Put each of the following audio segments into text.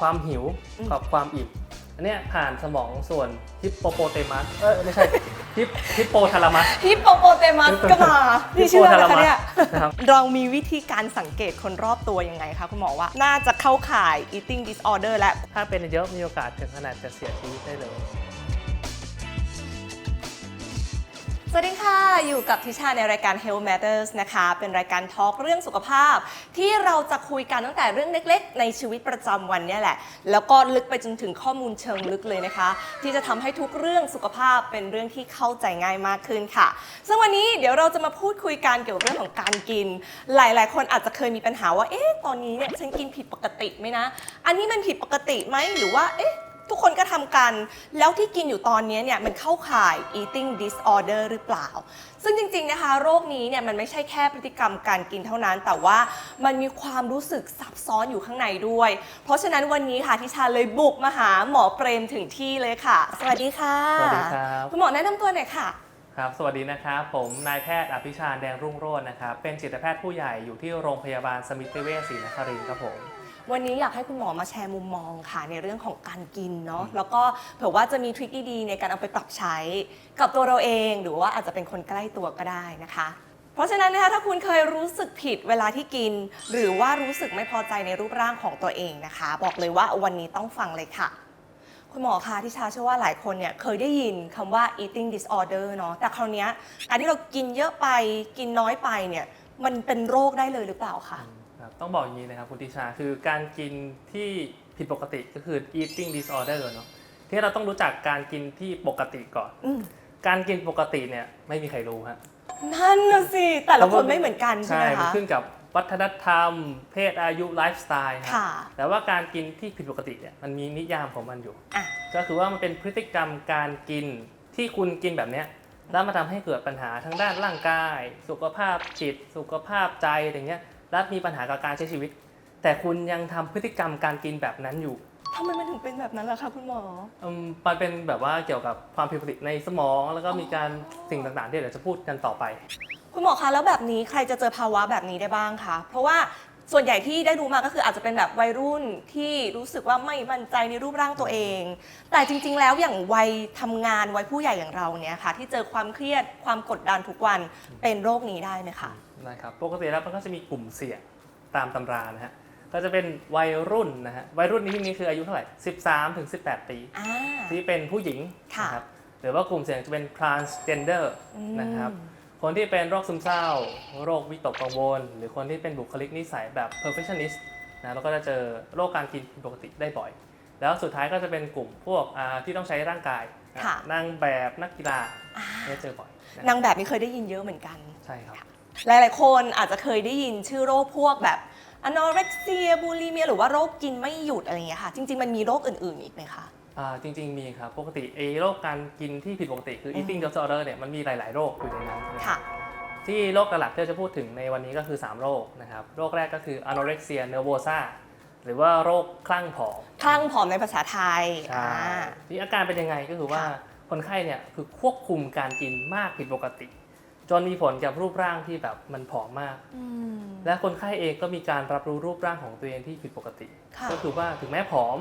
ความหิวอืมกับความอิ่มอันเนี้ยผ่านสมองส่วนฮิปโปโปเตมัสเออไม่ใช่ฮิปฮิปโปทาลามัส ฮิปโปโปเตมัสก็มานี่เชื่อไหมคะเนี่ยนะครับ เรามีวิธีการสังเกตคนรอบตัวยังไงคะคุณหมอว่า น่าจะเข้าข่าย eating disorder และถ้าเป็นเยอะมีโอกาสถึงขนาดจะเสียชีวิตได้เลย วัสดีค่ะ อยู่กับทิชาในรายการ Health Matters นะคะ เป็นรายการทอล์กเรื่องสุขภาพ ที่เราจะคุยกันตั้งแต่เรื่องเล็กๆ ในชีวิตประจำวันเนี่ยแหละ แล้วก็ลึกไปจนถึงข้อมูลเชิงลึกเลยนะคะ ที่จะทำให้ทุกเรื่องสุขภาพเป็นเรื่องที่เข้าใจง่ายมากขึ้นค่ะ ซึ่งวันนี้เดี๋ยวเราจะมาพูดคุยกันเกี่ยวกับเรื่องของการกิน หลายๆ คนอาจจะเคยมีปัญหาว่า เอ๊ะ ตอนนี้เนี่ยฉันกินผิดปกติไหมนะ อันนี้มันผิดปกติไหมหรือว่า เอ๊ะ ทุกคนก็ทำกัน แล้วที่กินอยู่ตอนนี้เนี่ยมันเข้าข่าย eating disorder หรือเปล่า ซึ่งจริงๆนะคะ โรคนี้เนี่ยมันไม่ใช่แค่พฤติกรรมการกินเท่านั้น แต่ว่ามันมีความรู้สึกซับซ้อนอยู่ข้างในด้วย เพราะฉะนั้นวันนี้ค่ะทิชาเลยบุกมาหาหมอเปรมถึงที่เลยค่ะ สวัสดีค่ะ สวัสดีครับคุณหมอแนะนำตัวหน่อยค่ะครับ สวัสดีนะครับ ผมนายแพทย์อภิชาญแดงรุ่งโรจน์นะครับ เป็นจิตแพทย์ผู้ใหญ่อยู่ที่โรงพยาบาลสมิติเวชศรีนครินทร์ครับผม วันนี้อยากให้คุณหมอมาแชร์มุมมองค่ะในเรื่องของการกินเนาะแล้วก็เผื่อว่าจะมีทริคดีๆในการเอาไปปรับใช้กับตัวเราเอง หรือว่าอาจจะเป็นคนใกล้ตัวก็ได้นะคะ เพราะฉะนั้นนะคะถ้าคุณเคยรู้สึกผิดเวลาที่กิน หรือว่ารู้สึกไม่พอใจในรูปร่างของตัวเองนะคะ บอกเลยว่าวันนี้ต้องฟังเลยค่ะคุณหมอคะที่ชาเชื่อว่าหลายคนเนี่ยเคยได้ยินคำว่า eating disorder เนาะแต่คราวเนี้ยการที่เรากินเยอะไปกินน้อยไปเนี่ยมันเป็นโรคได้เลยหรือเปล่าคะครับ ต้องบอกอย่างนี้นะครับคุณติชาคือการกินที่ผิดปกติก็คือ eating disorder เนอะที่เราต้องรู้จักการกินที่ปกติก่อน อืมการกินปกติเนี่ยไม่มีใครรู้ฮะนั่นน่ะสิ แต่ละคนไม่เหมือนกันใช่ใช่ไหมมันคะขึ้นกับวัฒนธรรม เพศอายุไลฟ์สไตล์ครับค่ะ แต่ว่าการกินที่ผิดปกติเนี่ยมันมีนิยามของมันอยู่ อะ ก็คือว่ามันเป็นพฤติกรรมการกินที่คุณกินแบบเนี้ยแล้วมาทำให้เกิดปัญหาทั้งด้านร่างกาย สุขภาพจิต สุขภาพใจอย่างเงี้ย และมีปัญหากับการใช้ชีวิต แต่คุณยังทำพฤติกรรมการกินแบบนั้นอยู่ทำไมมันถึงเป็นแบบนั้นล่ะคะคุณหมออืมมันเป็นแบบว่าเกี่ยวกับความผิดปกติในสมอง แล้วก็มีการสิ่งต่างๆที่เดี๋ยวจะพูดกันต่อไป คุณหมอคะแล้วแบบนี้ใครจะเจอภาวะแบบนี้ได้บ้างคะเพราะว่า ส่วนใหญ่ที่ได้รู้มาก็คืออาจจะเป็นแบบวัยรุ่นที่รู้สึกว่าไม่มั่นใจในรูปร่างตัวเอง แต่จริง ๆ แล้วอย่างวัยทำงานวัยผู้ใหญ่อย่างเราเนี่ยค่ะ ที่เจอความเครียดความกดดันทุกวันเป็นโรคนี้ได้ไหมคะนะครับปกติแล้วมันก็จะมีกลุ่มเสี่ยงตามตำรานะฮะก็จะเป็นวัยรุ่นนะฮะวัยรุ่นในที่นี้คืออายุเท่าไหร่ 13ถึง18 ปีอ่าที่เป็นผู้หญิงค่ะนะครับหรือว่ากลุ่มเสี่ยงจะเป็น transgender อืมนะครับ คนที่เป็นโรคซึมเศร้า โรควิตกกังวล หรือคนที่เป็นบุคลิกนิสัยแบบ perfectionist นะเราก็จะเจอโรคการกินผิดปกติได้บ่อย แล้วสุดท้ายก็จะเป็นกลุ่มพวกอ่าที่ต้องใช้ร่างกายนะค่ะนางแบบนักกีฬาอ่าเนี่ยเจอบ่อยนะนางแบบนี้เคยได้ยินเยอะเหมือนกันใช่ครับหลาย ๆ คนอาจจะเคยได้ยินชื่อโรคพวกแบบ anorexia bulimia หรือว่าโรคกินไม่หยุดอะไรอย่างเงี้ยค่ะ จริง ๆ มันมีโรคอื่น ๆ อีกไหมคะอ่า จริงๆมีครับ ปกติไอ้โรคการกินที่ผิดปกติคือ eating disorder เนี่ยมันมีหลาย ๆ โรคอยู่ในนั้นนะครับค่ะที่โรคหลักๆที่เราจะพูดถึงในวันนี้ก็คือ 3 โรคนะครับ โรคแรกก็คือ anorexia nervosa หรือว่าโรคคลั่งผอม คลั่งผอมในภาษาไทยใช่อ่าที่อาการเป็นยังไงก็คือว่าค่ะคนไข้เนี่ยคือควบคุมการกินมากผิดปกติ จนมีผลกับรูปร่างที่แบบมันผอมมากอืมและคนไข้เองก็มีการรับรู้รูปร่างของตัวเองที่ผิดปกติค่ะก็คือว่าถึงแม้ผอม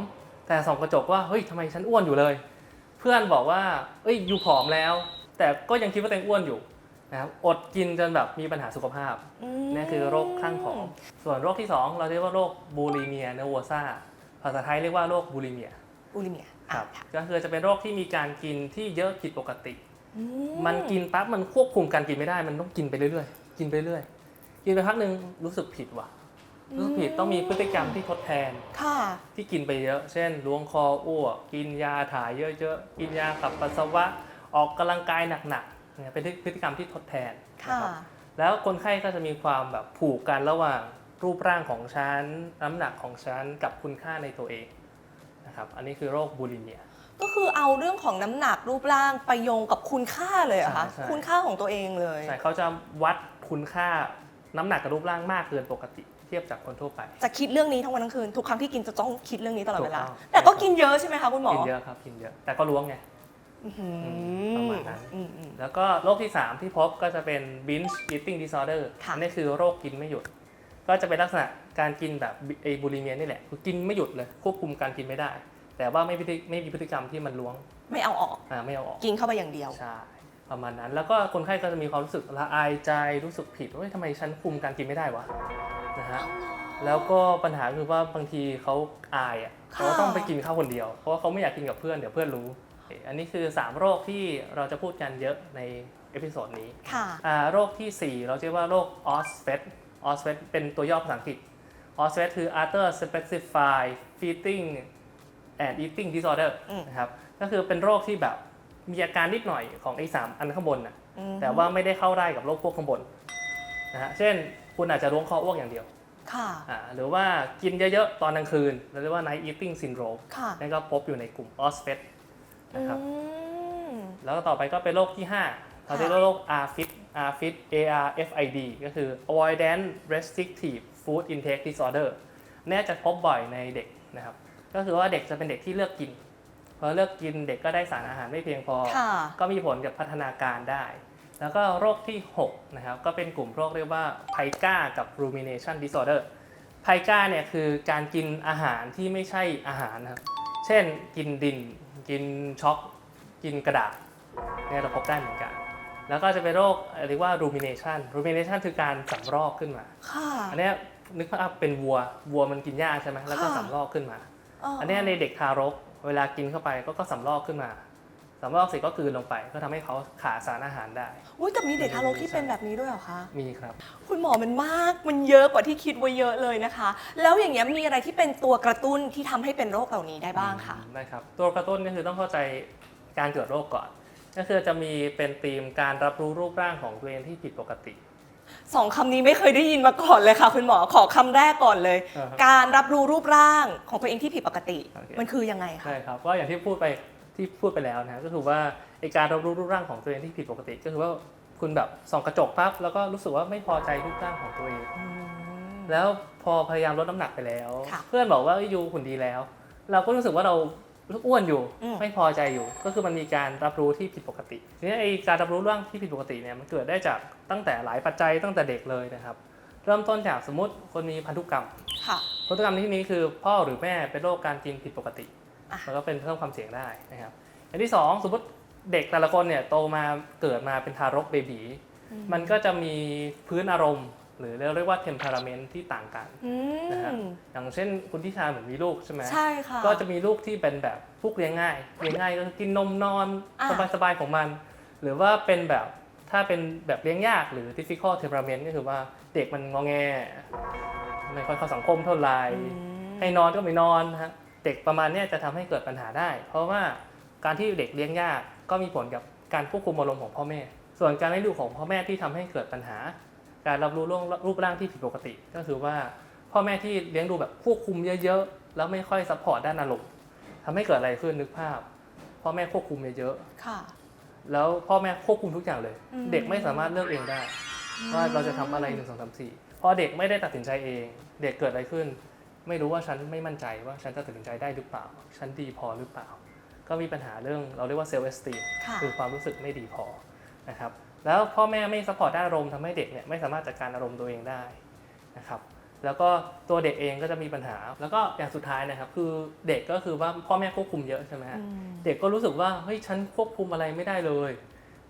แต่ส่องกระจกว่าเฮ้ยทำไมฉันอ้วนอยู่เลย เพื่อนบอกว่าเอ้ยอยู่ผอมแล้ว แต่ก็ยังคิดว่าตัวเองอ้วนอยู่นะครับอดกินจนแบบมีปัญหาสุขภาพมนี่คือโรคคลั่งผอมส่วนโรคที่ 2 เราเรียกว่าโรคบูลิเมียเนโวซาภาษาไทยเรียกว่าโรคบูลิเมียบุลิเมียครับอะก็คือจะเป็นโรคที่มีการกินที่เยอะผิดปกติอืมันกินปั๊บมันควบคุมการกินไม่ได้ มันต้องกินไปเรื่อยๆ กินไปเรื่อยกินไปพักหนึ่งรู้สึกผิดว่ะ รู้สึกผิดต้องมีพฤติกรรมที่ทดแทน ค่ะ ที่กินไปเยอะ เช่นล้วงคออ้วก กินยาถ่ายเยอะๆ กินยาขับปัสสาวะ ออกกำลังกายหนักๆเนี่ยเป็นพฤติกรรมที่ทดแทนนะค่ะครับ แล้วคนไข้ก็จะมีความแบบผูกกันระหว่างรูปร่างของฉัน น้ำหนักของฉัน กับคุณค่าในตัวเองนะครับ อันนี้คือโรคบูลิเมีย ก็คือเอาเรื่องของน้ำหนักรูปร่างไปโยงกับคุณค่าเลยเหรอะคะใช่ใช่คุณค่าของตัวเองเลย ใช่ เขาจะวัดคุณค่าน้ำหนักกับรูปร่างมากเกินปกติ เทียบจากคนทั่วไป จะคิดเรื่องนี้ทั้งวันทั้งคืน ทุกครั้งที่กินจะต้องคิดเรื่องนี้ตลอดเวลา ถูกต้อง แต่ก็กินเยอะใช่ไหมคะคุณหมอกินเยอะครับกินเยอะแต่ก็ล้วงไง อื้อหือประมาณนั้น อืมอืม แล้วก็โรคที่ 3 ที่พบก็จะเป็น binge eating disorder ค่ะ อันนี้คือโรคกินไม่หยุด ก็จะเป็นลักษณะการกินแบบไอบูลิเมียนี่แหละคือกินไม่หยุดเลยควบคุมการกินไม่ได้ แต่ว่าไม่พฤติไม่มีพฤติกรรมที่มันล้วงไม่เอาออก อ่าไม่เอาออก กินเข้าไปอย่างเดียว ใช่ประมาณนั้นแล้วก็คนไข้ก็จะมีความรู้สึกละอายใจรู้สึกผิดว่าเฮ้ยทำไมฉันคุมการกินไม่ได้วะ นะฮะแล้วก็ปัญหาคือว่าบางทีเขาอายอะค่ะเขาก็ต้องไปกินข้าวคนเดียว เพราะว่าเขาไม่อยากกินกับเพื่อนเดี๋ยวเพื่อนรู้โอเคอันนี้คือ 3 โรคที่เราจะพูดกันเยอะในเอพิโซดนี้ค่ะอ่าโรคทีสี่ 4 เราเรียกว่าโรคออสเฟตออสเฟตเป็นตัวย่อภาษาอังกฤษออสเฟตคือ other specified feeding and eating disorder อืมนะครับก็คือเป็นโรคที่แบบมีอาการนิดหน่อยของไอ้สามอันข้างบนนะอืมแต่ว่าไม่ได้เข้าได้กับโรคพวกข้างบนนะฮะเช่น คุณอาจจะล้วงคออ้วกอย่างเดียวค่ะอ่าหรือว่ากินเยอะๆ ตอนกลางคืนเราเรียกว่า night eating syndrome ค่ะนั่นก็พบอยู่ในกลุ่มออสเฟตนะครับอืมแล้วก็ต่อไปก็เป็นโรคที่ 5เราเรียกว่าโรค ARFID ARFID ARFID ก็คือ Avoidant Restrictive Food Intake Disorder เนี่ยจะพบบ่อยในเด็กนะครับ ก็คือว่าเด็กจะเป็นเด็กที่เลือกกินพอเลือกกินเด็กก็ได้สารอาหารไม่เพียงพอค่ะก็มีผลกับพัฒนาการได้ แล้วก็โรคที่ 6 นะครับ ก็เป็นกลุ่มโรคเรียกว่าไพก้ากับ rumination disorder ไพก้าเนี่ยคือการกินอาหารที่ไม่ใช่อาหารนะครับ เช่นกินดิน กินช็อก กินกระดาษเนี่ยเราพบได้เหมือนกัน แล้วก็จะเป็นโรคเรียกว่า rumination rumination คือการสำรอกขึ้นมาค่ะอันเนี้ยนึกภาพเป็นวัว วัวมันกินหญ้าใช่ไหมแล้วก็ค่ะสำรอกขึ้นมาอ๋ออันเนี้ยในเด็กทารก เวลากินเข้าไปก็ก็สำรอกขึ้นมา สำรอกเสร็จก็กลืนลงไป ก็ทำให้เขาขาดสารอาหารได้ อุ้ยแต่มีเด็กทารกที่เป็นแบบนี้ด้วยเหรอคะ มีครับ คุณหมอมันมาก มันเยอะกว่าที่คิดไว้เยอะเลยนะคะ แล้วอย่างเงี้ยมีอะไรที่เป็นตัวกระตุ้นที่ทำให้เป็นโรคเหล่านี้ได้บ้างคะ ได้ครับ ตัวกระตุ้นก็คือต้องเข้าใจการเกิดโรคก่อน ก็คือจะมีเป็นธีมการรับรู้รูปร่างของตัวเองที่ผิดปกติ สองคำนี้ไม่เคยได้ยินมาก่อนเลยค่ะ คุณหมอขอคำแรกก่อนเลย อ่าฮะการรับรู้รูปร่างของตัวเองที่ผิดปกติ โอเค มันคือยังไงคะ ใช่ครับก็อย่างที่พูดไป ที่พูดไปแล้วนะก็คือว่าไอการรับรู้รูปร่างของตัวเองที่ผิดปกติ ก็คือว่าคุณแบบส่องกระจกปั๊บแล้วก็รู้สึกว่าไม่พอใจรูปร่างของตัวเองอืมแล้วพอพยายามลดน้ำหนักไปแล้ว ค่ะเพื่อนบอกว่าเอ้ยยูหุ่นดีแล้ว เราก็รู้สึกว่าเราอ้วนอยู่ อืม ไม่พอใจอยู่ ก็คือมันมีการรับรู้ที่ผิดปกติทีนี้ไอการรับรู้เรื่องที่ผิดปกติเนี่ยมันเกิดได้จากตั้งแต่หลายปัจจัยตั้งแต่เด็กเลยนะครับ เริ่มต้นจากสมมติคนมีพันธุกรรม ค่ะ พันธุกรรมในที่นี้คือพ่อหรือแม่เป็นโรคการกินผิดปกติอะ มันก็เป็นเพิ่มความเสี่ยงได้นะครับอย่างที่สองสมมติเด็กแต่ละคนเนี่ยโตมาเกิดมาเป็นทารกเบบีมันก็จะมีพื้นอารมณ์ หรือเรียกว่า temperament ที่ต่างกันอืนะฮะมอย่างเช่นคุณทิชาเหมือนมีลูกใช่ไหมใช่ค่ะก็จะมีลูกที่เป็นแบบพวกเลี้ยงง่ายเลี้ยงง่ายก็คือกินนมนอนอะสบายๆของมัน หรือว่าเป็นแบบถ้าเป็นแบบเลี้ยงยากหรือ difficult temperament ก็คือว่าเด็กมันงอแงไม่ค่อยเข้าสังคมเท่าไหร่อืมให้นอนก็ไม่นอนนะฮะ เด็กประมาณนี้จะทำให้เกิดปัญหาได้ เพราะว่าการที่เด็กเลี้ยงยากก็มีผลกับการควบคุมอารมณ์ของพ่อแม่ ส่วนการเลี้ยงดูของพ่อแม่ที่ทำให้เกิดปัญหา การรับรู้ร่วงรูปร่างที่ผิดปกติ ก็คือว่าพ่อแม่ที่เลี้ยงดูแบบควบคุมเยอะๆ แล้วไม่ค่อยซัพพอร์ตด้านอารมณ์ทำให้เกิดอะไรขึ้นนึกภาพ พ่อแม่ควบคุมเยอะค่ะๆแล้วพ่อแม่ควบคุมทุกอย่างเลย เด็กไม่สามารถเลือกเองได้ ว่าเราจะทำอะไรหนึ่งสองสามสี่พอเด็กไม่ได้ตัดสินใจเอง เด็กเกิดอะไรขึ้น ไม่รู้ว่าฉันไม่มั่นใจว่าฉันจะตัดสินใจได้หรือเปล่า ฉันดีพอหรือเปล่า ก็มีปัญหาเรื่องเราเรียกว่าเซลล์เอสตีมค่ะคือความรู้สึกไม่ดีพอนะครับแล้วพ่อแม่ไม่ซัพพอร์ตด้านอารมณ์ทำให้เด็กเนี่ยไม่สามารถจัดการอารมณ์ตัวเองได้นะครับแล้วก็ตัวเด็กเองก็จะมีปัญหา แล้วก็อย่างสุดท้ายนะครับ คือเด็กก็คือว่าพ่อแม่ควบคุมเยอะใช่ไหมฮะอืมเด็กก็รู้สึกว่าเฮ้ยฉันควบคุมอะไรไม่ได้เลย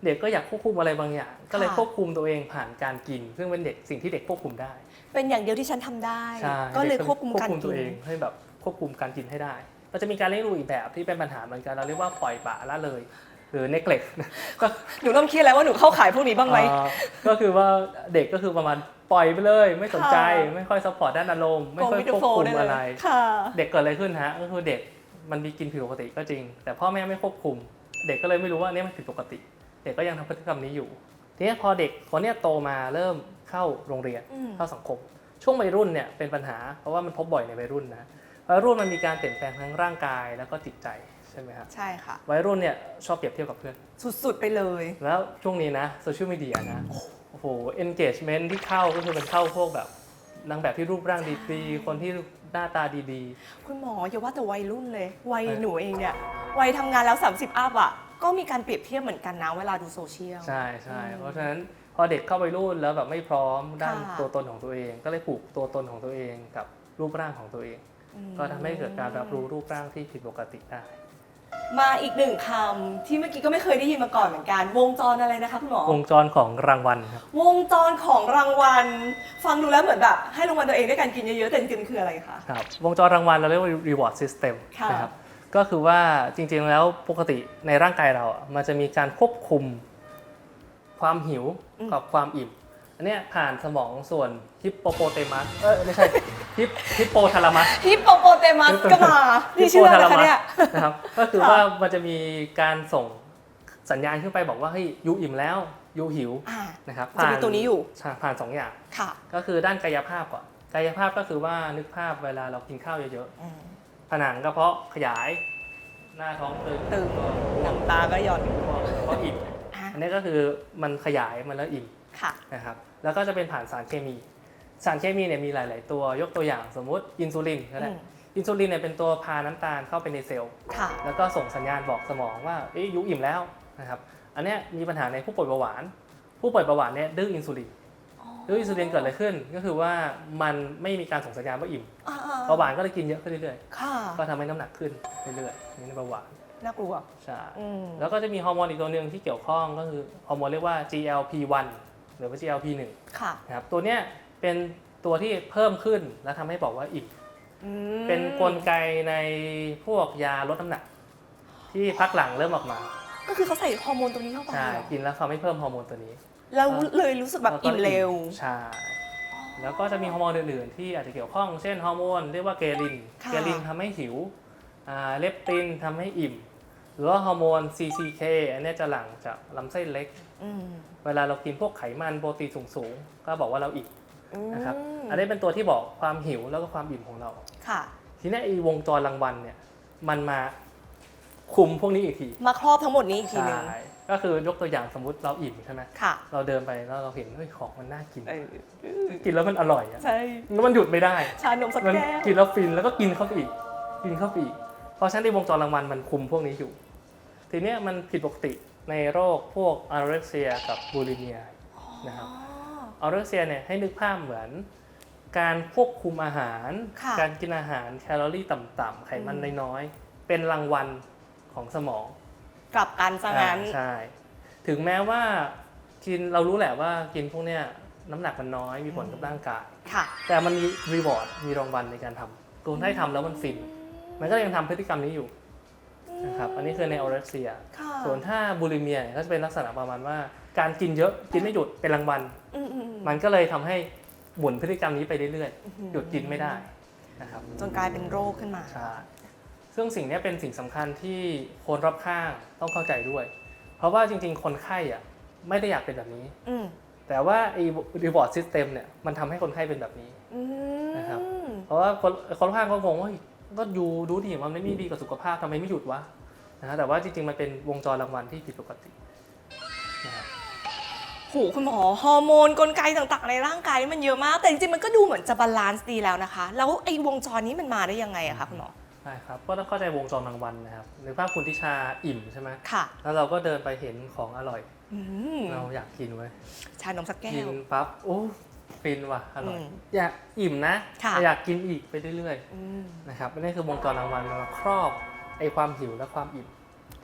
เด็กก็อยากควบคุมอะไรบางอย่าง ก็เลยค่ะควบคุมตัวเองผ่านการกิน ซึ่งเป็นเด็กสิ่งที่เด็กควบคุมได้ เป็นอย่างเดียวที่ฉันทำได้ใช่ก็เลยด็ควบคุมการตักิวนเองให้แบบควบคุมการกินให้ได้ก็จะมีการเลี้ยงดูอีกแบบที่เป็นปัญหาเหมือนกันเราเรียกว่าปล่อยปละละเลยหรือ neglect ก็หนูเริ่มคิดแล้วว่าหนูเข้าขายพวกนี้บ้างไหมเอ่อก็คือว่าเด็กก็คือประมาณปล่อยไปเลย ไม่สนใจค่ะไม่ค่อยซัพพอร์ตด้านอารมณ์ไม่ค่อย Go with คว the บคุ flow มได้เลยอะไรค่ะเด็กเกิดอะไรขึ้นฮะก็คือเด็กมันมีกินผิดปกติก็จริง แต่พ่อแม่ไม่ควบคุม เด็กก็เลยไม่รู้ว่าเนี่ยมันผิดปกติ เด็กก็ยังทำพฤติกรรมนี้อยู่ ทีนี้พอเด็กคนเนี้ยโตมาเริ่มเข้าโรงเรียนอืมเข้าสังคม ช่วงวัยรุ่นเนี่ยเป็นปัญหาเพราะว่ามันพบบ่อยในวัยรุ่นนะวัยรุ่นมันมีการเปลี่ยนแปลงทั้งร่างกายแล้วก็จิตใจใช่ไหมครับใช่ค่ะวัยรุ่นเนี่ยชอบเปรียบเทียบกับเพื่อนสุดๆไปเลย แล้วช่วงนี้นะโซเชียลมีเดียนะโอ้โห engagement ที่เข้าก็คือเป็นเข้าพวกแบบนางแบบที่รูปร่างดีๆ คนที่หน้าตาดีๆ คุณหมออย่าว่าแต่วัยรุ่นเลย วัยเออหนูเองเนี่ย วัยทำงานแล้ว 30 อัพอะ ก็มีการเปรียบเทียบเหมือนกันนะเวลาดูโซเชียล ใช่ใช่อืมเพราะฉะนั้นพอเด็กเข้าไปรุ่นแล้วแบบไม่พร้อมด้านค่ะ ตัวตนของตัวเอง ก็เลยผูกตัวตนของตัวเองกับรูปร่างของตัวเอง อืมก็ทำให้เกิดการรับรู้รูปร่างที่ผิดปกติได้ มาอีกหนึ่งคำที่เมื่อกี้ก็ไม่เคยได้ยินมาก่อนเหมือนกัน วงจรอะไรนะคะคุณหมอ วงจรของรางวัลครับวงจรของรางวัล ฟังดูแล้วเหมือนแบบให้รางวัลตัวเองด้วยการกินเยอะๆแต่จริงๆคืออะไรคะ ครับวงจรรางวัลเราเรียกว่า reward system ค่ะ นะครับ ก็คือว่าจริงๆแล้วปกติในร่างกายเราอะมันจะมีการควบคุมความหิวกับความอิ่ม อันเนี้ยผ่านสมองส่วนฮิปโปโปเตมัสเออไม่ใช่ฮิปฮิปโปทาลามัส ฮิปโปโปเตมัสก็มานี่ชื่ออะไรคะเนี่ยนะครับก็คือค่ะว่ามันจะมีการส่งสัญญาณขึ้นไปบอกว่าเฮ้ยยูอิ่มแล้วยูหิวอ่านะครับจะมีตัวนี้อยู่ใช่ผ่านสองอย่างค่ะก็คือด้านกายภาพก่อนกายภาพก็คือว่านึกภาพเวลาเรากินข้าวเยอะอืมๆผ นังกระเพาะขยาย หน้าท้องตึงตึงหนังตาก็หย่อนก็อิ่มอะอันนี้ก็คือมันขยายมันแล้วอิ่มค่ะนะครับแล้วก็จะเป็นผ่านสารเคมี สารเคมีเนี่ยมีหลาย ๆ ตัวยกตัวอย่างสมมุติอินซูลินก็ได้อืมอินซูลินเนี่ยเป็นตัวพาน้ำตาลเข้าไปในเซลล์ค่ะแล้วก็ส่งสัญญาณบอกสมองว่าเอ้ยยุอิ่มแล้วนะครับอันเนี้ยมีปัญหาในผู้ป่วยเบาหวาน ผู้ป่วยเบาหวานเนี่ยดื้ออินซูลินดื้ออินซูลินเกิดอะไรขึ้น ก็คือว่ามันไม่มีการส่งสัญญาณว่าอิ่มอ่า เบาหวานก็เลยกินเยอะขึ้นเรื่อยค่ะ ๆ ก็ทำให้น้ำหนักขึ้นเรื่อยๆนี่ในเบาหวานน่ากลัว ใช่อืม แล้วก็จะมีฮอร์โมนอีกตัวหนึ่งที่เกี่ยวข้องก็คือฮอร์โมนเรียกว่า GLP-1 หรือว่า GLP-1 ค่ะนะครับตัวเนี้ยเป็นตัวที่เพิ่มขึ้นแล้วทำให้บอกว่าอิ่ม อืมเป็นกลไกในพวกยาลดน้ำหนัก ที่พักหลังเริ่มออกมาก็คือเขาใส่ฮอร์โมนตรงนี้เข้าไปใช่เหรอกินแล้วเขาไม่เพิ่มฮอร์โมนตัวนี้ แล้วเลยรู้สึกแบบล้วก็อิ่มเร็ว ใช่ แล้วก็จะมีฮอร์โมนอื่นๆ ที่อาจจะเกี่ยวข้อง เช่นฮอร์โมนเรียกว่าเกลิน ค่ะ เกลินทำให้หิวอ่าเลปตินทำให้อิ่ม หรือว่าฮอร์โมน CCK อันเนี้ยจะหลั่งจากลำไส้เล็ก อืมเวลาเรากินพวกไขมันโปรตีนสูงๆ ก็บอกว่าเราอิ่มนะครับมอันนี้เป็นตัวที่บอกความหิวแล้วก็ความอิ่มของเรา ค่ะ ทีนี้ไอ้วงจรรางวัลเนี่ยมันมาคุมพวกนี้อีกทีมาครอบทั้งหมดนี้อีกทีหนึง ใช่ ก็คือยกตัวอย่างสมมุติเราอิ่มใช่ไหมค่ะ เราเดินไปแล้วเราเห็นเฮ้ยของมันน่ากินเออกินแล้วมันอร่อยอะใช่แล้วมันหยุดไม่ได้ ชานมสักมันแก้ว กินแล้วฟินแล้วก็กินเข้าไปอีก กินเข้าไปอีก เพราะฉะนั้นในวงจรรางวัลมันคุมพวกนี้อยู่ ทีเนี้ยมันผิดปกติในโรคพวกอ n เร x เซียกับบูลิเมียนะครับอ๋ออ n เร x เซียเนี่ยให้นึกภาพเหมือนการควบคุมอาหาร ค่ะ การกินอาหารแคลอรี่ต่ำๆไขมันอืมน้อยๆเป็นรางวัลของสมอง กลับกันซะงั้น อ่าใช่ ถึงแม้ว่ากินเรารู้แหละว่ากินพวกเนี้ยน้ำหนักมันน้อยมีผลกับร่างกาย ค่ะ แต่มันมีรีวอร์ดมีรางวัลในการทำตัวให้ทำแล้วมันฟิน มันก็ยังทำพฤติกรรมนี้อยู่นะครับ อันนี้คือในออเร x เซีย ค่ะส่วนถ้าบูลิเมียก็จะเป็นลักษณะประมาณว่าการกินเยอะกินไม่หยุดเป็นรางวัล อืมอืมอืมมันก็เลยทำให้หมุนพฤติกรรมนี้ไปเรื่อยอื้อหือๆหยุดกินไม่ได้นะครับจนกลายเป็นโรคขึ้นมา ใช่ ซึ่งสิ่งเนี้ยเป็นสิ่งสำคัญที่คนรอบข้างต้องเข้าใจด้วย เพราะว่าจริง ๆ คนไข้อะไม่ได้อยากเป็นแบบนี้อืมแต่ว่าไอ้ reward system เนี่ยมันทำให้คนไข้เป็นแบบนี้อืมนะครับเพราะว่าคนคนรอบข้างก็งงว่าเฮ้ยก็อยู่ดูดิมันไม่มีดีกับสุขภาพทำไมไม่หยุดวะนะฮะแต่ว่าจริง ๆ มันเป็นวงจรรางวัลที่ผิดปกตินะครับโหคุณหมอฮอร์โมนกลไกต่างๆ ในร่างกายนี่มันเยอะมาก แต่จริงๆมันก็ดูเหมือนจะบาลานซ์ดีแล้วนะคะ แล้วไอ้วงจรนี้มันมาได้ยังไงอะคะคุณหมอ ใช่ครับ ก็ต้องเข้าใจวงจรรางวัลนะครับในภาพคุณทิชาอิ่มใช่ไหมค่ะ แล้วเราก็เดินไปเห็นของอร่อย อืมเราอยากกินไว้ยชานมสักแก้กินว ปั๊บโอ้ฟินว่ะอร่อยอืมอยากอิ่มนะค่ะอยากกินอีกไปเรื่อยอืม ๆนะครับอันนี้คือวงจรรางวัลมาครอบไอความหิวและความอิ่ม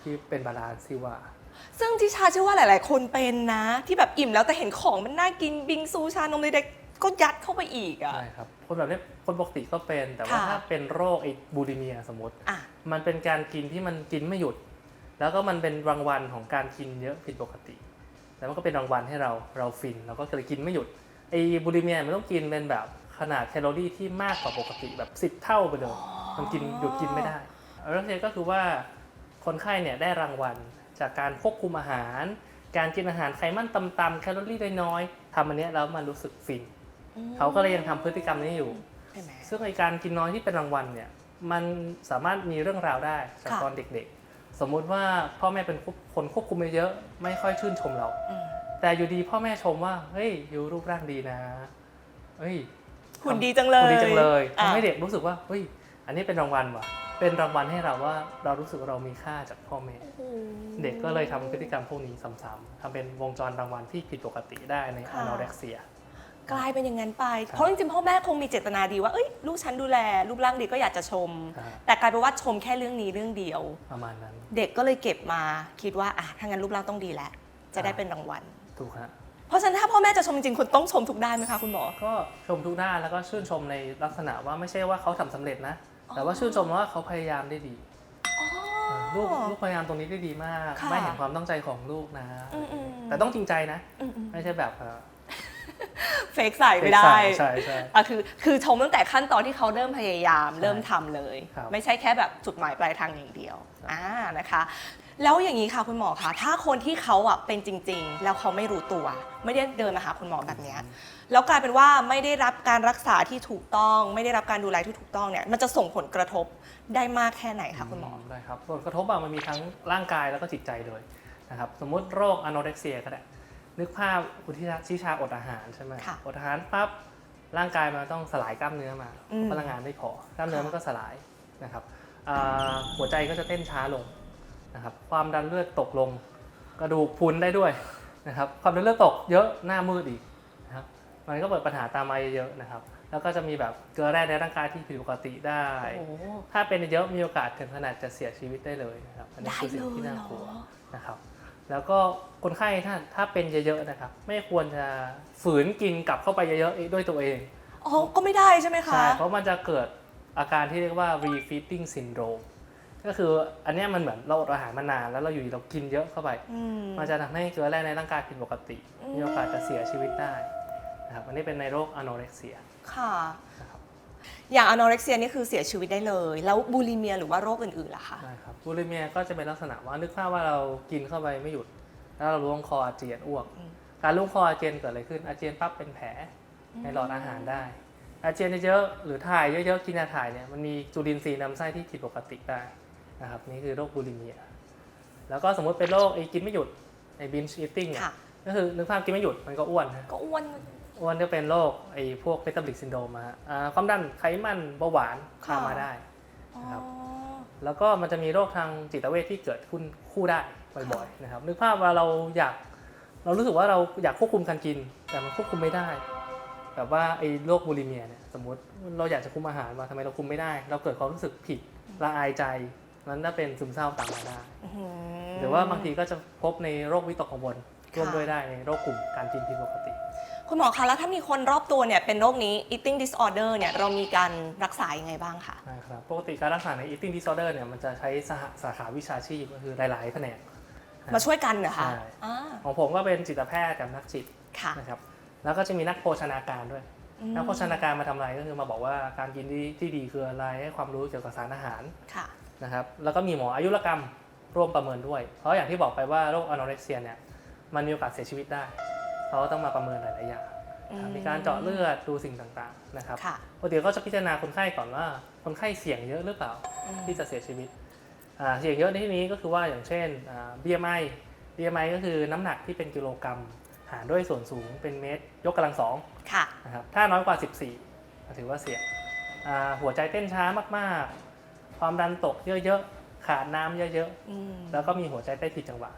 ที่เป็นบาลานซ์ที่ว่า ซึ่งที่ชาเชื่อว่าหลาย ๆ คนเป็นนะ ที่แบบอิ่มแล้วแต่เห็นของมันน่ากินบิงซูชานมเด็กๆ ก็ยัดเข้าไปอีกอะใช่ครับ คนแบบนี้คนปกติก็เป็น แต่ว่าค่ะถ้าเป็นโรคไอ้บูลิเมียสมมติ อะ มันเป็นการกินที่มันกินไม่หยุด แล้วก็มันเป็นรางวัลของการกินเยอะผิดปกติ แล้วมันก็เป็นรางวัลให้เราเราฟินเราก็เลยกินไม่หยุดไอ้บูลิเมียมันต้องกินเป็นแบบขนาดแคลอรี่ที่มากกว่าปกติแบบ 10 เท่าไปเลยมันกินหยุดกินไม่ได้เรื่องนี้ก็คือว่าคนไข้เนี่ยได้รางวัลจากการควบคุมอาหาร การกินอาหารไขมันต่ำๆแคลอรี่น้อยๆทำอันเนี้ยแล้วมันรู้สึกฟิน เขาก็เลยยังทำพฤติกรรมนี้อยู่ใช่ไหมซึ่งในการกินน้อยที่เป็นรางวัลเนี่ยมันสามารถมีเรื่องราวได้จากค่ะตอนเด็กๆ สมมุติว่าพ่อแม่เป็นคนควบคุมเยอะๆไม่ค่อยชื่นชมเราอืมแต่อยู่ดีพ่อแม่ชมว่าเฮ้ยยูรูปร่างดีนะเฮ้ยหุ่นดีจังเลยหุ่นดีจังเลยอะทำให้เด็กรู้สึกว่าเฮ้ยอันอันนี้เป็นรางวัลว่ะเป็นรางวัลให้เราว่าเรารู้สึกว่าเรามีค่าจากพ่อแม่ เด็กก็เลยทำพฤติกรรมพวกนี้ซ้ำๆทำเป็นวงจรรางวัลที่ผิดปกติได้ในค่ะ anorexia ก ลายเป็นอย่างนั้นไปครับเพราะจริงๆพ่อแม่คงมีเจตนาดีว่าเอ้ยลูกฉันดูแลรูปร่างดีก็อยากจะชม อ่า แต่กลายเป็นว่าชมแค่เรื่องนี้เรื่องเดียว ประมาณนั้น เด็กก็เลยเก็บมาคิดว่าอะถ้างั้นรูปร่างต้องดีแหละ จะได้เป็นรางวัล ถูกฮะ เพราะฉะนั้นถ้าพ่อแม่จะชมจริงๆคุณต้องชมทุกด้านไหมคะคุณหมอ ก็ชมทุกด้านแล้วก็ชื่นชมในลักษณะว่าไม่ใช่ว่าเขาทำสำเร็จนะ แต่ว่าชื่นชมว่าเขาพยายามได้ดีลูกลูกพยายามตรงนี้ได้ดีมาก ค่ะ ไม่เห็นความตั้งใจของลูกนะ อืมอืมแต่ต้องจริงใจนะ อืมอืมไม่ใช่แบบเอ่อ เฟกใส่ไม่ได้ใช่ใช่ใช่อะคือคือชมตั้งแต่ขั้นตอนที่เขาเริ่มพยายามใช่เริ่มทำเลยครับไม่ใช่แค่แบบจุดหมายปลายทางอย่างเดียวอ่านะคะ แล้วอย่างนี้ค่ะคุณหมอคะถ้าคนที่เขาอะเป็นจริง ๆ แล้วเขาไม่รู้ตัว ไม่ได้เดินมาหาคุณหมอแบบเนี้ยแล้วกลายเป็นว่าไม่ได้รับการรักษาที่ถูกต้อง ไม่ได้รับการดูแลที่ถูกต้องเนี่ยมันจะส่งผลกระทบได้มากแค่ไหนคะคุณหมอได้ครับผลกระทบอะมันมีทั้งร่างกายแล้วก็จิตใจเลยนะครับสมมุติโรค anorexia ก็ได้ นึกภาพคุณที่ชิชาอดอาหารใช่ไหมค่ะอดอาหารปั๊บร่างกายมันต้องสลายกล้ามเนื้อมาอืมพลังงานไม่พอกล้ามเนื้อค่ะมันก็สลายนะครับอ่าหัวใจก็จะเต้นช้าลงนะครับ ความดันเลือดตกลง กระดูกพรุนได้ด้วยนะครับ ความดันเลือดตกเยอะหน้ามืดอีกนะครับ มันก็เปิดปัญหาตามมาเยอะๆนะครับ แล้วก็จะมีแบบเกลือแร่ในร่างกายที่ผิดปกติได้ โอ้โหถ้าเป็นเยอะมีโอกาสถึงขนาดจะเสียชีวิตได้เลยนะครับอันนี้ได้คือสิ่เลงยที่เหรน่ากลัวอนะครับ แล้วก็คนไข้ถ้าถ้าเป็นเยอะๆนะครับ ไม่ควรจะฝืนกินกลับเข้าไปเยอะๆด้วยตัวเองอ๋อก็ไม่ได้ใช่ไหมคะใช่เพราะมันจะเกิดอาการที่เรียกว่า refeeding syndrome ก็คืออันเนี้ยมันเหมือนเราอดอาหารมานานแล้วเราอยู่ดีเรากินเยอะเข้าไปอืมมันจะทำให้เกลือแร่ในร่างกายผิดปกติอืมมีโอกาสจะเสียชีวิตได้นะครับอันนี้เป็นในโรค anorexia ค่ะนะครับ อย่างอ n o r e x i a นี่คือเสียชีวิตได้เลย แล้วบูลิเมียหรือว่าโรคอื่นๆล่ะคะนะครับบูลิเมียก็จะเป็นลักษณะว่านึกภาพว่าเรากินเข้าไปไม่หยุด แล้วเราล้วงคออาเจียนอ้วก อืม การล้วงคออาเจียนเกิดอะไรขึ้นอาเจียนปั๊บเป็นแผลในหลอดอาหารได้ อาเจียนเยอะๆหรือถ่ายเยอะๆกินยาถ่ายเนี่ยมันมีจุลินทรีย์นำไส้ที่ผิดปกติได้นะครับนี่คือโรคบูลิเมีย แล้วก็สมมติเป็นโรคไอ้กินไม่หยุดไอ้ binge eating เนี่ยค่ะ ก็คือนึกภาพกินไม่หยุดมันก็อ้วนนะ ก็อ้วน อ้วนก็เป็นโรคไอ้พวก metabolic syndrome อะฮะอ่าความดันไขมันเบาหวานตามมาได้อ๋อครับ แล้วก็มันจะมีโรคทางจิตเวชที่เกิดขึ้นคู่ได้บ่อยๆนะครับนึกภาพว่าเราอยากเรารู้สึกว่าเราอยากควบคุมการกิน แต่มันควบคุมไม่ได้ แบบว่าไอ้โรคบูลิเมียเนี่ยสมมติเราอยากจะคุมอาหารมาทำไมเราคุมไม่ได้ เราเกิดความรู้สึกผิดละอายใจนั้นถ้าเป็นซึมเศร้าตามมาได้อื้อหือหรือว่าบางทีก็จะพบในโรควิตกกังวลร่วมค่ะด้วยได้ในโรคกลุ่มการกินผิดปกติ คุณหมอคะแล้วถ้ามีคนรอบตัวเนี่ยเป็นโรคนี้ eating disorder เนี่ยเรามีการรักษายังไงบ้างคะนะครับปกติการรักษาใน eating disorder เนี่ยมันจะใช้สหสาขาวิชาชีพก็คือหลายๆแผนกมาช่วยกันเหรอคะใช่อ่าของผมก็เป็นจิตแพทย์กับนักจิตค่ะนะครับแล้วก็จะมีนักโภชนาการด้วยอืมนักโภชนาการมาทำอะไรก็คือมาบอกว่าการกินที่ที่ดีคืออะไรให้ความรู้เกี่ยวกับสารอาหารค่ะนะครับแล้วก็มีหมออายุรกรรมร่วมประเมินด้วย เพราะอย่างที่บอกไปว่าโรคอ n o r e x i a เนี่ยมันมีโอกาสเสียชีวิตได้ เขาก็ต้องมาประเมินหลาย ๆ อย่างอืมมีการเจาะเลือดดูสิ่งต่าง ๆ นะครับค่ะปกติก็จะพิจารณาคนไข้ก่อนว่า คนไข้เสี่ยงเยอะหรือเปล่าอืมที่จะเสียชีวิตอ่าเสี่ยงเยอะในที่นี้ก็คือว่าอย่างเช่นอ่า BMI BMI ก็คือน้ำหนักที่เป็นกิโลกรัม หารด้วยส่วนสูงเป็นเมตร ยกกำลังสองค่ะนะครับถ้าน้อยกว่า 14 ถือว่าเสี่ยงอ่าหัวใจเต้นช้ามาก ๆ ความดันตกเยอะ ๆ ขาดน้ำเยอะอืมๆแล้วก็มีหัวใจเต้นผิดจังหวะ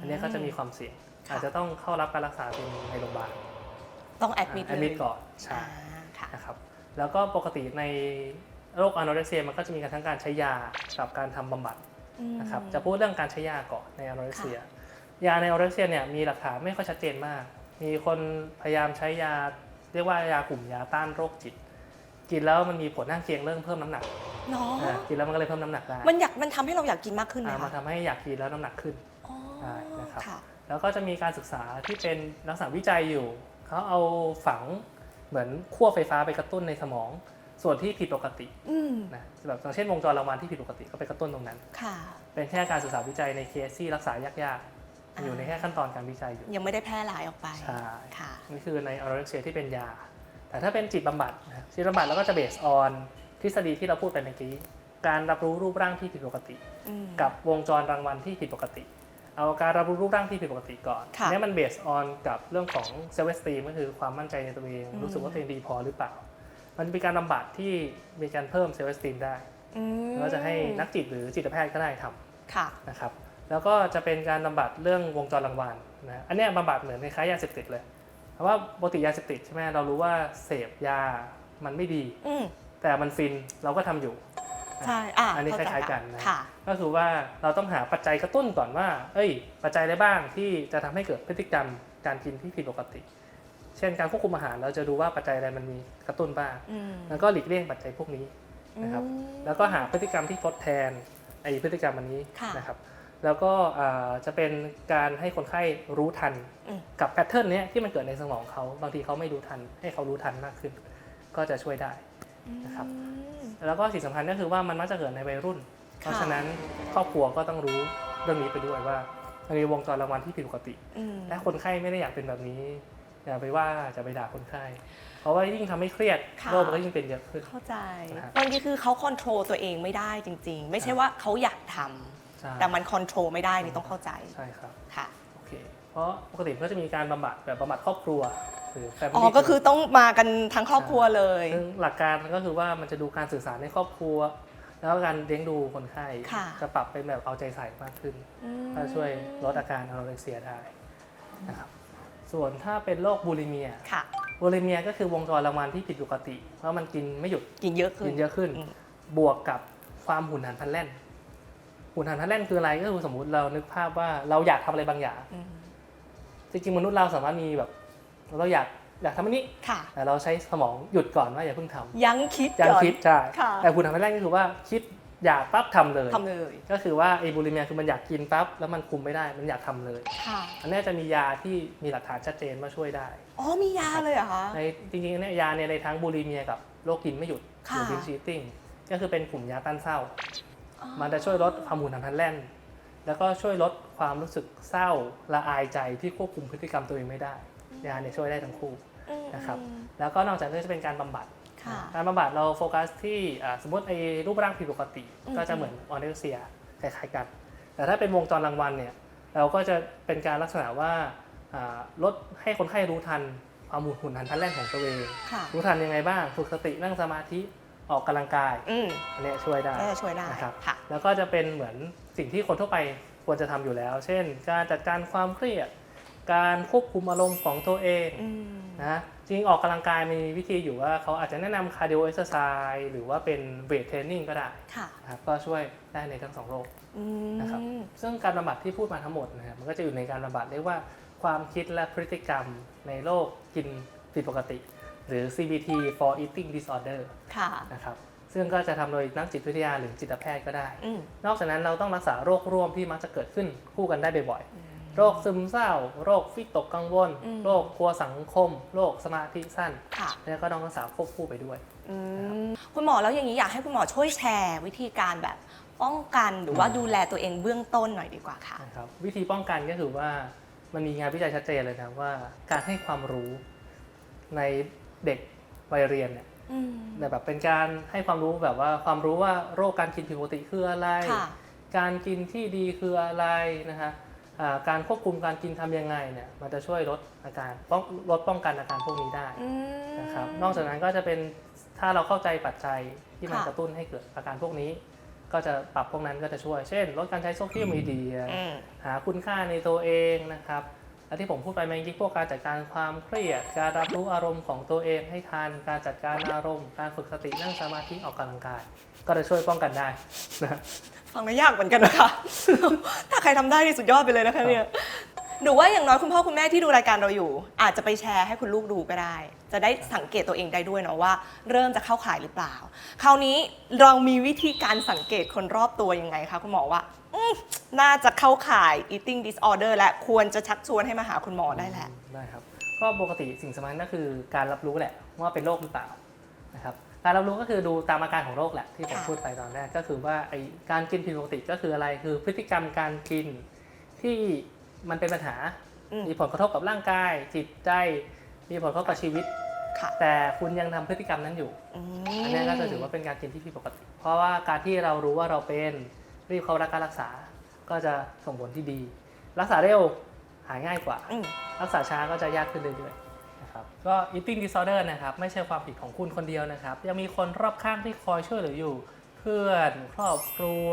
อันนี้ก็จะมีความเสี่ยงค่ะ อาจจะต้องเข้ารับการรักษาเป็นในโรงพยาบาลต้องแอดมิดแอดมิดก่อนใช่อ่าค่ะนะครับแล้วก็ปกติในโรคอ n o r e x i a มันก็จะมีการทั้งการใช้ยากับการทำบำบัดนะครับจะพูดเรื่องการใช้ยาก่อนใน a n o r e x i a ยาใน a n o r e x i a เนี่ยมีหลักฐานไม่ค่อยชัดเจนมาก มีคนพยายามใช้ยาเรียกว่ายากลุ่มยาต้านโรคจิต กินแล้วมันมีผลข้างเคียงเรื่องเพิ่มน้ำหนักเนาะอ่ากินแล้วมันก็เลยเพิ่มน้ำหนักได้มันอยากมันทำให้เราอยากกินมากขึ้นไหมอ่ามาคะทำให้อยากกินแล้วน้ำหนักขึ้น อ๋อใช่นะครับค่ะแล้วก็จะมีการศึกษาที่เป็นลักษณะวิจัยอยู่ เขาเอาฝังเหมือนขั้วไฟฟ้าไปกระตุ้นในสมอง ส่วนที่ผิดปกติอืมนะแบบอย่างเช่นวงจรรางวัลที่ผิดปกติก็ไปกระตุ้นตรงนั้นค่ะเป็นแค่การศึกษาวิจัยในเคสที่รักษายากๆ อยู่ในแค่ขั้นตอนการวิจัยอยู่ ยังไม่ได้แพร่หลายออกไปใช่ค่ะนี่คือในออร์เซียที่เป็นยา แต่ถ้าเป็นจิตบำบัดนะจิตบำบัดเราก็จะเบสออนทฤษฎีที่เราพูดไปเมื่อกี้การรับรู้รูปร่างที่ผิดปกติอืมกับวงจรรางวัลที่ผิดปกติ เอาการรับรู้รูปร่างที่ผิดปกติก่อนค่ะอันนี้มันเบสออนกับเรื่องของเซลล์สตีมก็คือความมั่นใจในตัวเองอืมรู้สึกว่าตัวเองดีพอหรือเปล่า มันเป็นการบำบัดที่มีการเพิ่มเซลล์สตีมได้อืมก็จะให้นักจิตหรือจิตแพทย์ก็ได้ทำ ค่ะ นะครับแล้วก็จะเป็นการบำบัดเรื่องวงจรรังวานนะอันเนี้ยบำบัดเหมือนคล้ายๆยาเสพติดเลย เพราะว่าปกติยาเสพติดใช่ไหมเรารู้ว่าเสพยามันไม่ดี อืมแต่มันฟินเราก็ทำอยู่ ใช่อะอันนี้คเข้ใจล้ายๆกันนะ ค่ะ ก็คือว่าเราต้องหาปัจจัยกระตุ้นก่อนว่า เอ้ย ปัจจัยอะไรบ้างที่จะทำให้เกิดพฤติกรรมการกินที่ผิดปกติ เช่นการควบคุมอาหารเราจะดูว่าปัจจัยอะไรมันมีกระตุ้นบ้าง อืมแล้วก็หลีกเลี่ยงปัจจัยพวกนี้ นะครับ อืม แล้วก็หาพฤติกรรมที่ทดแทนไอ้พฤติกรรมอันนี้ค่ะนะครับ แล้วก็อ่าจะเป็นการให้คนไข้รู้ทันอืม กับแพทเทิร์นเนี้ยที่มันเกิดในสมองเขา บางทีเขาไม่รู้ทัน ให้เขารู้ทันมากขึ้น ก็จะช่วยได้ นะครับ อืม แล้วก็สิ่งสำคัญก็คือว่ามันมักจะเกิดในวัยรุ่น เพราะค่ะฉะนั้นครอบครัวก็ต้องรู้เรื่องนี้ไปด้วยว่ามันมีวงจรรางวัลที่ผิดปกติ อืมถ้าคนไข้ไม่ได้อยากเป็นแบบนี้ อย่าไปว่าจะไปด่าคนไข้ เพราะว่ายิ่งทำให้เครียดค่ะ โรคมันก็ยิ่งเป็นเยอะขึ้น เข้าใจนะฮะบางทีคือเขาคอนโทรลตัวเองไม่ได้จริง ๆ ไม่ใช่ว่าเขาอยากทำใช่แต่มันคอนโทรลไม่ได้นี่ต้องเข้าใจใช่ครับ ค่ะ โอเค เพราะปกติก็จะมีการบำบัดแบบบำบัดครอบครัว หรือ family อ๋อก็คือต้องมากันทั้งครอบครัวเลย ซึ่งหลักการก็คือว่ามันจะดูการสื่อสารในครอบครัว แล้วก็การเลี้ยงดูคนไข้ค่ะ จะปรับเป็นแบบเอาใจใส่มากขึ้น อืมก็ช่วยลดอาการอโนเร็กเซียได้นะครับ ส่วนถ้าเป็นโรคบูลิเมีย ค่ะ บูลิเมียก็คือวงจรรางวัลที่ผิดปกติ เพราะมันกินไม่หยุด กินเยอะขึ้นกินเยอะขึ้น อืม บวกกับความหุนหันพลันแล่น หุนหันพลันแล่นคืออะไรก็คือสมมุติเรานึกภาพว่าเราอยากทำอะไรบางอย่าง อืม จริงๆมนุษย์เราสามารถมีแบบ เราอยากอยากทำอันนี้ค่ะ แต่เราใช้สมองหยุดก่อนว่าอย่าเพิ่งทำยังคิดยังก่อน คิดใช่ค่ะ แต่หุนหันพลันแล่นก็คือว่าคิดอยากปั๊บทำเลย ทำเลย ก็คือว่าไอ้บูลิเมียคือมันอยากกินปั๊บแล้วมันคุมไม่ได้มันอยากทำเลย ค่ะ อันเนี้ยจะมียาที่มีหลักฐานชัดเจนว่าช่วยได้ อ๋อมียาเลยเหรอคะ ในจริงๆเนี่ยยาเนี่ยในทั้งบูลิเมียกับโรคกินไม่หยุดหค่ะรือบินชีติ้งก็คือเป็นกลุ่มยาต้านเศร้า อ๋อ มันจะช่วยลดความหุนหันพลันแล่น แล้วก็ช่วยลดความรู้สึกเศร้าละอายใจที่ควบคุมพฤติกรรมตัวเองไม่ได้ ยาเนี่ยช่วยได้ทั้งคู่อืมนะครับแล้วก็นอกจากนี้จะเป็นการบำบัดค่ะการบำบัดเราโฟกัสที่อ่าสมมติไอ้รูปร่างผิดปกติอืมก็จะเหมือนออเนเซียคล้ายๆกัน แต่ถ้าเป็นวงจรรางวัลเนี่ยเราก็จะเป็นการลักษณะว่าอ่าลดให้คนไข้รู้ทันความหมุนหุนหันพลันแล่นของตัวเองค่ะรู้ทันยังไงบ้างฝึกสตินั่งสมาธิออกกำลังกายอืมอันเนี้ยช่วยได้ก็จะช่วยได้นะครับค่ะแล้วก็จะเป็นเหมือนสิ่งที่คนทั่วไปควรจะทำอยู่แล้ว เช่น การจัดการความเครียด การควบคุมอารมณ์ของตัวเองอืมนะจริงๆออกกำลังกายมีวิธีอยู่ว่าเขาอาจจะแนะนำคาร์ดิโอเอ็กซ์ไซส์หรือว่าเป็นเวทเทรนนิ่งก็ได้ค่ะนะครับก็ช่วยได้ในทั้งสองโรคอืนะครับมซึ่งการบำบัดที่พูดมาทั้งหมดนะครับมันก็จะอยู่ในการบำบัดเรียกว่าความคิดและพฤติกรรมในโรคกินผิดปกติ หรือ CBT for eating disorder ค่ะนะครับซึ่งก็จะทำโดยนักจิตวิทยาหรือจิตแพทย์ก็ได้อืมนอกจากนั้นเราต้องรักษาโรคร่วมที่มักจะเกิดขึ้นคู่กันได้บ่อยๆ โรคซึมเศร้า โรควิตกกังวลอืมโรคกลัวสังคม โรคสมาธิสั้นค่ะแล้วก็ต้องรักษาควบคู่ไปด้วยอืมคุณหมอแล้วอย่างนี้อยากให้คุณหมอช่วยแชร์วิธีการแบบป้องกันหรือว่าดูแลตัวเองเบื้องต้นหน่อยดีกว่าค่ะนะครับวิธีป้องกันก็คือว่ามันมีงานวิจัยชัดเจนเลยนะว่า การให้ความรู้ในเด็กวัยเรียนเนี่ยอืมแต่แบบเป็นการให้ความรู้แบบว่าความรู้ว่าโรคการกินผิดปกติคืออะไรค่ะการกินที่ดีคืออะไรนะฮะอ่า การควบคุมการกินทำยังไงเนี่ยมันจะช่วยลดอาการป้องลดป้องกันอาการพวกนี้ได้อืมนะครับนอกจากนั้นก็จะเป็นถ้าเราเข้าใจปัจจัยที่มันค่ะกระตุ้นให้เกิดอาการพวกนี้ ก็จะปรับพวกนั้นก็จะช่วย เช่น ลดการใช้โซเชียลมีเดียอืมหาคุณค่าในตัวเองนะครับและที่ผมพูดไปเมื่อกี้พวกการจัดการความเครียด การรับรู้อารมณ์ของตัวเองให้ทัน การจัดการอารมณ์ การฝึกสตินั่งสมาธิออกกำลังกาย ก็จะช่วยป้องกันได้นะ ฟังแล้วยากเหมือนกันนะคะ ถ้าใครทำได้นี่สุดยอดไปเลยนะคะเนี่ยหรือว่าอย่างน้อยคุณพ่อคุณแม่ที่ดูรายการเราอยู่ อาจจะไปแชร์ให้คุณลูกดูก็ได้ จะได้สังเกตตัวเองได้ด้วยเนาะว่า เริ่มจะเข้าข่ายหรือเปล่า คราวนี้เรามีวิธีการสังเกตคนรอบตัวยังไงคะคุณหมอว่าอืมน่าจะเข้าข่าย eating disorder และควรจะชักชวนให้มาหาคุณหมอได้แหละ ได้ครับ ก็ปกติสิ่งสำคัญก็คือการรับรู้แหละว่าเป็นโรคหรือเปล่านะครับ การรับรู้ก็คือดูตามอาการของโรคแหละที่ผมค่ะพูดไปตอนแรกก็คือว่าไอการกินผิดปกติก็คืออะไรคือพฤติกรรมการกินที่มันเป็นปัญหาอืมมีผลกระทบกับร่างกาย จิตใจ มีผลกระทบกับชีวิตค่ะแต่คุณยังทำพฤติกรรมนั้นอยู่อืมอันนี้ก็จะถือว่าเป็นการกินที่ผิดปกติ เพราะว่าการที่เรารู้ว่าเราเป็นรีบเข้ารับการรักษา ก็จะส่งผลที่ดี รักษาเร็วหายง่ายกว่าอืมรักษาช้าก็จะยากขึ้นเรื่อยๆนะครับ ก็ eating disorder นะครับ ไม่ใช่ความผิดของคุณคนเดียวนะครับ ยังมีคนรอบข้างที่คอยช่วยเหลืออยู่ เพื่อน ครอบครัว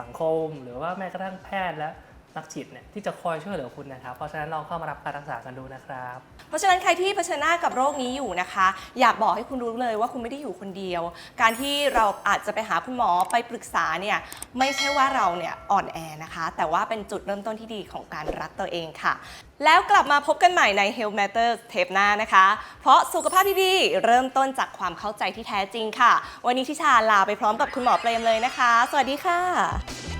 สังคม หรือว่าแม้กระทั่งแพทย์และ นักจิตเนี่ยที่จะคอยช่วยเหลือคุณนะครับ เพราะฉะนั้นลองเข้ามารับการรักษากันดูนะครับ เพราะฉะนั้นใครที่เผชิญหน้ากับโรคนี้อยู่นะคะ อยากบอกให้คุณรู้เลยว่าคุณไม่ได้อยู่คนเดียว การที่เราอาจจะไปหาคุณหมอไปปรึกษาเนี่ยไม่ใช่ว่าเราเนี่ยอ่อนแอนะคะ แต่ว่าเป็นจุดเริ่มต้นที่ดีของการรักตัวเองค่ะ แล้วกลับมาพบกันใหม่ใน Health Matters เทปหน้านะคะ เพราะสุขภาพที่ดีเริ่มต้นจากความเข้าใจที่แท้จริงค่ะ วันนี้ทิชาลาไปพร้อมกับคุณหมอเปรมเลยนะคะ สวัสดีค่ะ